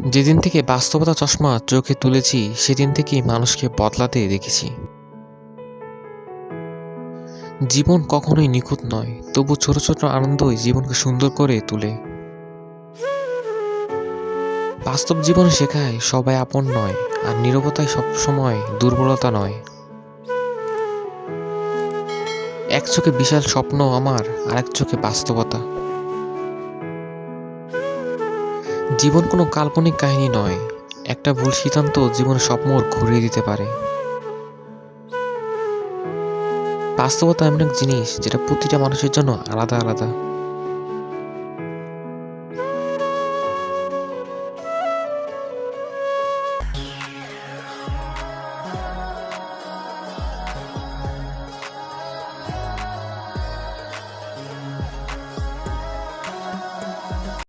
যেদিন থেকে বাস্তবতা চশমা চোখে তুলেছি, সেদিন থেকেই মানুষকে বদলাতে দেখেছি। জীবন কখনোই নিখুঁত নয়, তবু ছোট ছোট আনন্দই জীবনকে সুন্দর করে তোলে। বাস্তব জীবন শেখায় সবাই আপন নয়, আর নীরবতাই সবসময় দুর্বলতা নয়। এক চোখে বিশাল স্বপ্ন আমার, আর এক চোখে বাস্তবতা। জীবন কোনো কাল্পনিক কাহিনী নয়, একটা ভুল সিদ্ধান্ত জীবনের স্বপ্ন ঘুরিয়ে দিতে পারে। বাস্তবতা এমন এক জিনিস যেটা প্রতিটা মানুষের জন্য আলাদা আলাদা।